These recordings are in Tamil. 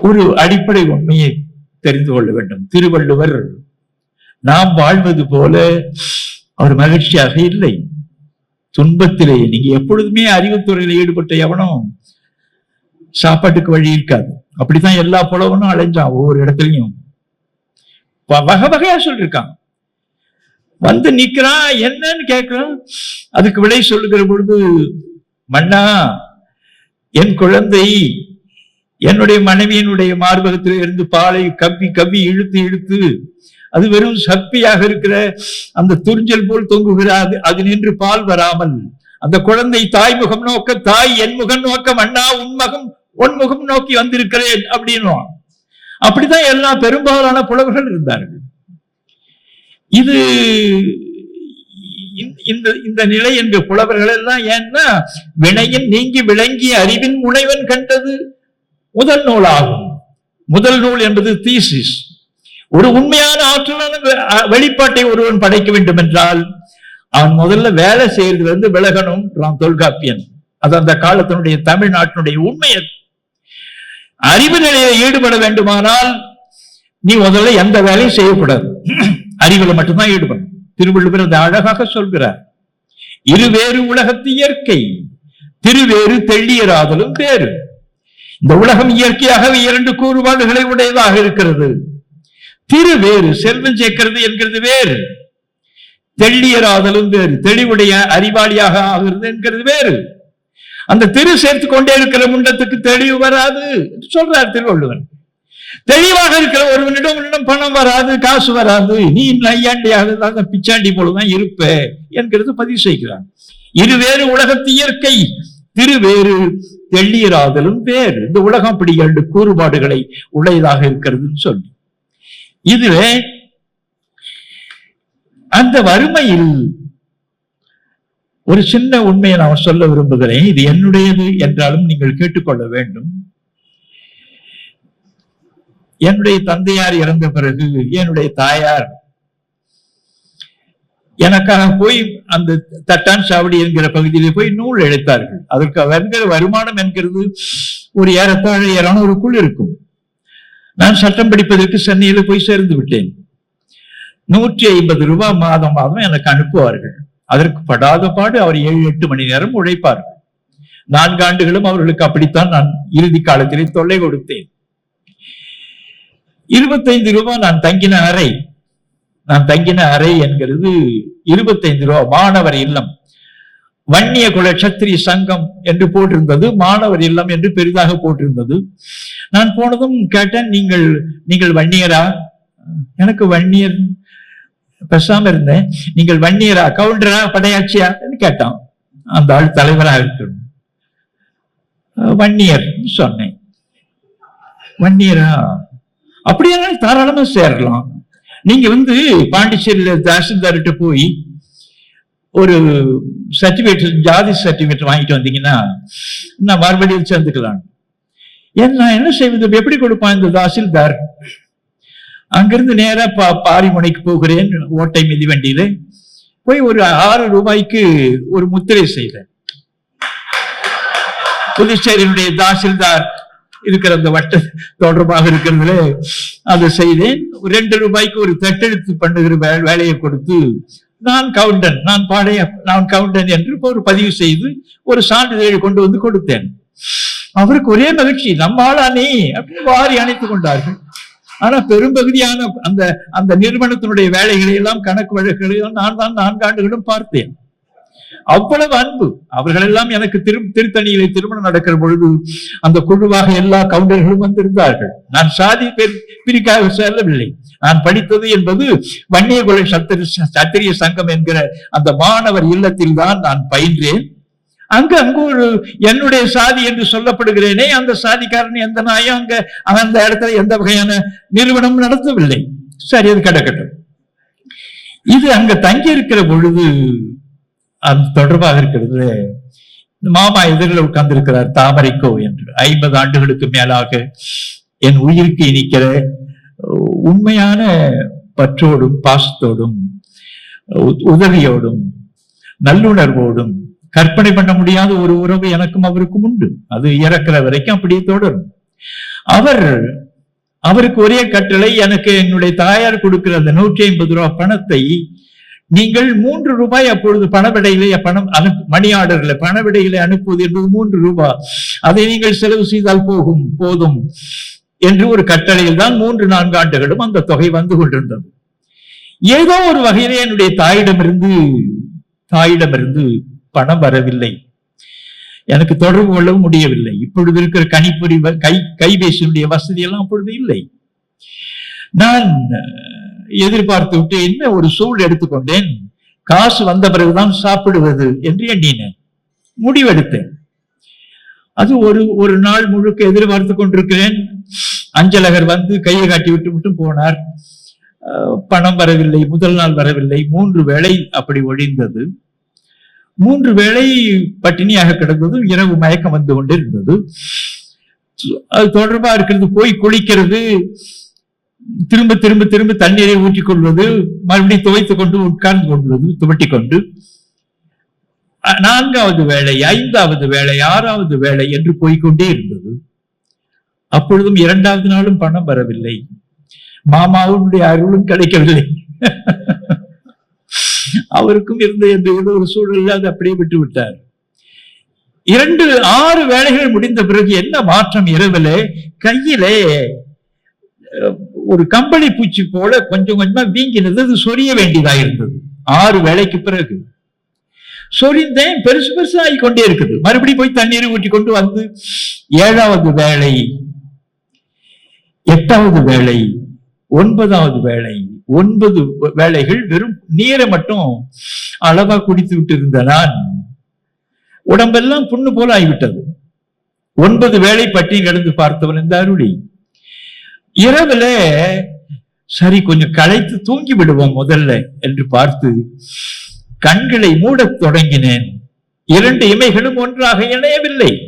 ஒரு அடிப்படை உண்மையை தெரிந்து கொள்ள வேண்டும். திருவள்ளுவர் நாம் வாழ்வது போல அவர் மகிழ்ச்சியாக இல்லை. துன்பத்திலே நீங்க எப்பொழுதுமே அறிவுத்துறையில ஈடுபட்ட எவனும் சாப்பாட்டுக்கு வழி இருக்காது. அப்படித்தான் எல்லா புலவனும் அலைஞ்சான் ஒவ்வொரு இடத்துலயும். வகை வகையா சொல்லிருக்கான் வந்து நிக்கிறான் என்னன்னு கேட்கிறான். அதுக்கு விடை சொல்லுகிற பொழுது மன்னா என் குழந்தை என்னுடைய மனைவியினுடைய மார்பகத்தில் இருந்து பாலை கப்பி கப்பி இழுத்து இழுத்து அது வெறும் சப்பியாக இருக்கிற அந்த துரிஞ்சல் போல் தொங்குகிறாது அது நின்று பால் வராமல் அந்த குழந்தை தாய் முகம் நோக்க தாய் என் முகம் அண்ணா உன்மகம் உன்முகம் உன் முகம் நோக்கி வந்திருக்கிறேன் அப்படின்னுவான். அப்படிதான் எல்லா பெரும்பாலான புலவர்கள் இருந்தார்கள். இது இந்த- இந்த இந்த நிலை என்ற புலவர்கள் எல்லாம் ஏன்னா வினையின் நீங்கி விளங்கிய அறிவின் முனைவன் கண்டது. முதல் நூலாகும். முதல் நூல் என்பது தீசிஸ் ஒரு உண்மையான ஆற்றலான வெளிப்பாட்டை ஒருவன் படைக்க வேண்டும் என்றால் அவன் முதல்ல வேலை செய்யறதுல இருந்து விலகணும் தொல்காப்பியன். அது அந்த காலத்தினுடைய தமிழ்நாட்டினுடைய உண்மை அறிவு நிலையில் ஈடுபட வேண்டுமானால் நீ முதல்ல எந்த வேலையும் செய்யக்கூடாது. அறிவுல மட்டும்தான் ஈடுபடும் திருவள்ளுவர் அதை அழகாக சொல்கிறார். இருவேறு உலகத்து இயற்கை திருவேறு தெள்ளியராதலும் வேறு. இந்த உலகம் இயற்கையாகவே இரண்டு கூறுபாடுகளை உடையதாக இருக்கிறது. திரு வேறு செல்வம் சேர்க்கிறது என்கிறது வேறு. தெள்ளியராதலும் வேறு தெளிவுடைய அறிவாளியாக ஆகிறது என்கிறது வேறு. அந்த திரு சேர்த்து கொண்டே இருக்கிற முண்டத்துக்கு தெளிவு வராது சொல்றார் திருவள்ளுவர். தெளிவாக இருக்கிற ஒருவனிடம் உன்னிடம் பணம் வராது காசு வராது. நீ நையாண்டியாக தான் பிச்சாண்டி போலதான் இருப்ப என்கிறது பதிவு செய்கிறான் இருவேறு உலகத்து இயற்கை. திருவேறு தெள்ளியராதலும் வேறு. இந்த உலகம் அப்படி இரண்டு கூறுபாடுகளை உடையதாக இருக்கிறதுன்னு சொல்லி. இதுவே அந்த வறுமையில் ஒரு சின்ன உண்மையை நான் சொல்ல விரும்புகிறேன். இது என்னுடையது என்றாலும் நீங்கள் கேட்டுக்கொள்ள வேண்டும். என்னுடைய தந்தையார் இறந்த பிறகு என்னுடைய தாயார் எனக்காக போய் அந்த தட்டான் சாவடி என்கிற பகுதியிலே போய் நூல் இழைத்தார்கள். அதற்கு வருகிற வருமானம் என்கிறது ஒரு ஏறத்தாழ இருநூறுக்குள் இருக்கும். நான் சட்டம் படிப்பதற்கு சென்னையில போய் சேர்ந்து விட்டேன். நூற்றி ஐம்பது ரூபாய் மாதம் மாதம் எனக்கு அனுப்புவார்கள். அதற்கு படாத பாடு அவர் ஏழு எட்டு மணி நேரம் உழைப்பார்கள் நான்கு ஆண்டுகளும் அவர்களுக்கு அப்படித்தான் நான் இறுதி காலத்திலே தொல்லை கொடுத்தேன். இருபத்தைந்து ரூபாய் நான் தங்கின அறை. நான் தங்கின அறை என்கிறது இருபத்தைந்து ரூபா மாணவர் இல்லம். வன்னிய குல சத்திரி சங்கம் என்று போட்டிருந்தது மாணவர் இல்லம் என்று பெரிதாக போட்டிருந்தது. நான் போனதும் கேட்டேன் நீங்கள் நீங்கள் வன்னியரா? எனக்கு வன்னியர் பேசாம இருந்தேன். நீங்கள் வன்னியரா? கவுண்டரா? படையாட்சியா? கேட்டான். அந்த ஆள் தலைவராக இருக்கணும் வன்னியர் சொன்னேன். வன்னியரா? அப்படியானால் தாராளமா சேரலாம் நீங்க வந்து பாண்டிச்சேரியில தாசில்தார்கிட்ட போய் ஒரு சர்டிபிகேட் ஜாதி சர்டிபிகேட் வாங்கிட்டு வந்தீங்கன்னா நான் மறுபடியும் சேர்ந்துக்கலாம். ஏன் நான் என்ன செய்வது? எப்படி கொடுப்பான் இந்த தாசில்தார்? அங்கிருந்து நேரா பா பாரிமுனைக்கு போகிறேன் ஓட்டை மிதி வண்டியில. போய் ஒரு ஆறு ரூபாய்க்கு ஒரு முத்திரை செய்தேன் புதுச்சேரியினுடைய தாசில்தார் இருக்கிற அந்த வட்ட தொடர்பாக இருக்கிறதுல அதை செய்தேன். ரெண்டு ரூபாய்க்கு ஒரு தட்டெழுத்து பண்ணுகிற வே- வேலையை கொடுத்து நான் கவுண்டன் நான் பாடைய நான் கவுண்டன் என்று ஒரு பதிவு செய்து ஒரு சான்றிதழ் கொண்டு வந்து கொடுத்தேன். அவருக்கு ஒரே மகிழ்ச்சி நம்மாளா நீ அப்படின்னு வாரி அணைத்துக் கொண்டார்கள். ஆனா பெரும்பகுதியான அந்த அந்த நிறுவனத்தினுடைய வேலைகளை எல்லாம் கணக்கு வழக்குகளையும் நான் தான் நான்காண்டுகளும் பார்த்தேன். அவ்வளவு அன்பு. அவர்கள் எல்லாம் எனக்கு திரு திருத்தணியிலே திருமணம் நடக்கிற பொழுது அந்த குழுவாக எல்லா கவுண்டர்களும் வந்திருந்தார்கள். நான் சாதி பிரிக்காக செல்லவில்லை. நான் படித்தது என்பது வன்னியகுலை சத்திரி சத்திரிய சங்கம் என்கிற அந்த மாணவர் இல்லத்தில் தான் நான் பயின்றேன். அங்கு அங்கு ஒரு என்னுடைய சாதி என்று சொல்லப்படுகிறேனே அந்த சாதிக்காரன் எந்த நாயும் அங்க அந்த இடத்துல எந்த வகையான நிறுவனம் நடத்தவில்லை. சரி அது கிடக்கட்டும். இது அங்க தங்கி இருக்கிற பொழுது அது தொடர்பாக இருக்கிறது. மாமா எதிரில் உட்கார்ந்து இருக்கிறார் தாமரைக்கோ என்று. ஐம்பது ஆண்டுகளுக்கு மேலாக என் உயிருக்கு இனிக்கிற உண்மையான பற்றோடும் பாசத்தோடும் உதவியோடும் நல்லுணர்வோடும் கற்பனை பண்ண முடியாத ஒரு உறவு எனக்கும் அவருக்கும் உண்டு. அது இறக்கிற வரைக்கும் அப்படியே தொடரும். அவர் அவருக்கு ஒரே கட்டளை எனக்கு என்னுடைய தாயார் கொடுக்கிற அந்த நூற்றி ஐம்பது ரூபா பணத்தை நீங்கள் மூன்று ரூபாய் அப்பொழுது பணவிடையிலே பணம் அனுப்பு மணி ஆர்டர்ல பணவிடையிலே அனுப்புவது என்பது மூன்று ரூபாய் அதை நீங்கள் செலவு செய்தால் போகும் போதும் என்று ஒரு கட்டளையில் தான் மூன்று நான்கு ஆண்டுகளும் அந்த தொகை வந்து கொண்டிருந்தது. ஏதோ ஒரு வகையிலே என்னுடைய தாயிடமிருந்து தாயிடமிருந்து பணம் வரவில்லை. எனக்கு தொடர்பு கொள்ளவும் முடியவில்லை. இப்பொழுது இருக்கிற கணிப்பொறி வ- கை கைபேசியினுடைய வசதி எல்லாம் அப்பொழுது இல்லை. நான் எதிர்பார்த்து விட்டு என்ன ஒரு சூழ் எடுத்துக்கொண்டேன்? காசு வந்த பிறகுதான் சாப்பிடுவது என்று எண்ணினேன். முடிவெடுத்தேன். அது ஒரு ஒரு நாள் முழுக்க எதிர்பார்த்து கொண்டிருக்கிறேன். அஞ்சலகர் வந்து கையை காட்டி விட்டு விட்டு போனார். பணம் வரவில்லை முதல் நாள் வரவில்லை. மூன்று வேளை அப்படி ஒழிந்தது. மூன்று வேளை பட்டினியாக கிடந்தது. இரவு மயக்கம் வந்து கொண்டிருந்தது. அது தொடர்பா இருக்கிறது போய் குளிக்கிறது. திரும்ப திரும்ப திரும்ப தண்ணீரை ஊற்றிக் கொள்வது மறுபடியும் துவைத்துக் கொண்டு உட்கார்ந்து கொள்வது துவட்டி கொண்டு. நான்காவது வேலை ஐந்தாவது வேலை ஆறாவது வேலை என்று போய்க்கொண்டே இருந்தது. அப்பொழுதும் இரண்டாவது நாளும் பணம் வரவில்லை. மாமாவுடைய அருளும் கிடைக்கவில்லை. அவருக்கும் இருந்த எந்த ஏதோ ஒரு சூழலில் அது அப்படியே விட்டு விட்டார். இரண்டு ஆறு வேலைகள் முடிந்த பிறகு என்ன மாற்றம் இரவிலே? கையிலே ஒரு கம்பளி பூச்சி போல கொஞ்சம் கொஞ்சமா வீங்கினது அது சொரிய வேண்டியதா இருந்தது. ஆறு வேளைக்கு பிறகு. சொரிந்தேன் பெருசு பெருசு ஆகிக் கொண்டே இருக்குது. மறுபடியும் போய் தண்ணீரை ஊற்றி கொண்டு வந்து ஏழாவது வேலை எட்டாவது வேலை ஒன்பதாவது வேலை ஒன்பது வேலைகள் வெறும் நீரை மட்டும் அளவா குடித்து விட்டு இருந்த நான் உடம்பெல்லாம் புண்ணு போல ஆகிவிட்டது ஒன்பது வேலை பற்றி நடந்து பார்த்தவன் இந்த அருளி. இரவுல சரி கொஞ்சம் களைத்து தூங்கி விடுவோம் முதல்ல என்று பார்த்து கண்களை மூடத் தொடங்கினேன். இரண்டு இமைகளும் ஒன்றாக இணையவில்லை.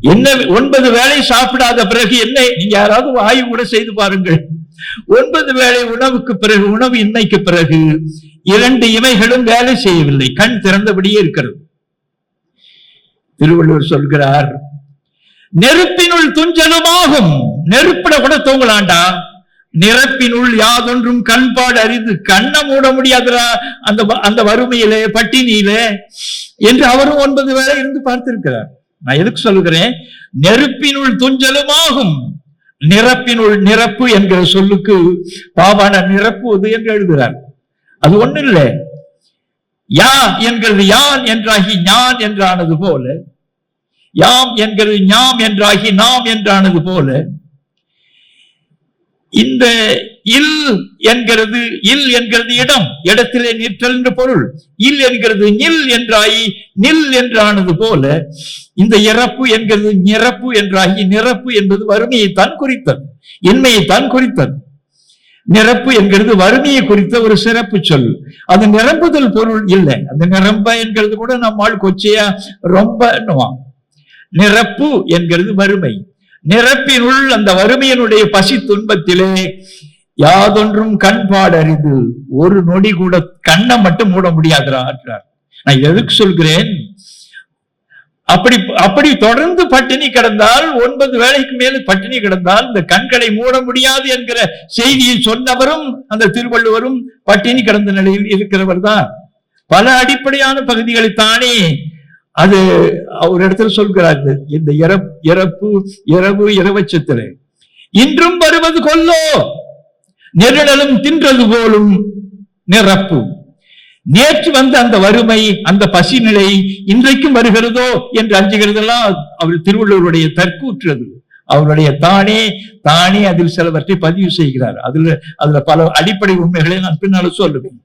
என்ன ஒன்பது வேளை சாப்பிடாத பிறகு என்ன நீங்க யாராவது ஆய்வு கூட செய்து பாருங்கள். ஒன்பது வேளை உணவுக்கு பிறகு உணவு இன்னைக்கு பிறகு இரண்டு இமைகளும் வேலை செய்யவில்லை. கண் திறந்தபடியே இருக்கிறது. திருவள்ளுவர் சொல்கிறார் நெருப்பினுள் துஞ்சலுமாகும் நெருப்பிட கூட தூங்கலாண்டா? நிரப்பினுள் யாதொன்றும் கண்பாடு அறிந்து கண்ணை மூட முடியாதுடா அந்த வ- அந்த வறுமையிலே பட்டினியிலே. என்று அவரும் ஒன்பது பேரை இருந்து பார்த்திருக்கிறார். நான் எதுக்கு சொல்லுகிறேன்? நெருப்பினுள் துஞ்சலுமாகும் நிரப்பினுள் நிரப்பு என்கிற சொல்லுக்கு பாவான நிரப்புவது என்று எழுதுகிறார். அது ஒண்ணு இல்லை யா என்கிறது யான் என்றாகி ஞான் என்றானது போல யாம் என்கிறது ஞாம் என்றாகி நாம் என்றானது போல இந்த இல் என்கிறது இல் என்கிறது இடம் இடத்திலே நிற்றல் என்று பொருள். இல் என்கிறது நில் என்றாகி நில் என்றானது போல இந்த இறப்பு என்கிறது நிரப்பு என்றாகி நிரப்பு என்பது வறுமையை தான் குறித்தது இன்மையை தான் குறித்தது. நிரப்பு என்கிறது வறுமையை குறித்த ஒரு சிறப்பு சொல். அது நிரம்புதல் பொருள் இல்லை. அந்த நிரம்ப என்கிறது கூட நம்மால் கொச்சையா ரொம்ப நிரப்பு என்கிறது வறுமை. நிரப்பினுள் அந்த வறுமையினுடைய பசி துன்பத்திலே யாதொன்றும் கண்பாடறிது ஒரு நொடி கூட கண்ணை மட்டும் மூட முடியாதுறார் நான் எதுக்கு சொல்கிறேன்? அப்படி அப்படி தொடர்ந்து பட்டினி கிடந்தால் ஒன்பது வேலைக்கு மேல் பட்டினி கிடந்தால் இந்த கண்களை மூட முடியாது என்கிற செய்தியை சொன்னவரும் அந்த திருவள்ளுவரும் பட்டினி கிடந்த நிலையில் இருக்கிறவர் தான் பல அடிப்படையான பகுதிகளை தானே அது ஒரு இடத்துல சொல்கிறார் இந்த- இறப்பு இரவு இரவச்சத்திலே இன்றும் வருவது கொல்லோ நெருடலும் தின்றது போலும் நிரப்பு. நேற்று வந்த அந்த வறுமை அந்த பசி நிலை இன்றைக்கும் வருகிறதோ என்று அஞ்சுகிறதெல்லாம் அவர் திருவள்ளுவருடைய தற்கூற்றது. அவருடைய தானே தானே அதில் சிலவற்றை பதிவு செய்கிறார். அதுல அதுல பல அடிப்படை உண்மைகளை நான் பின்னால சொல்லுவேன்.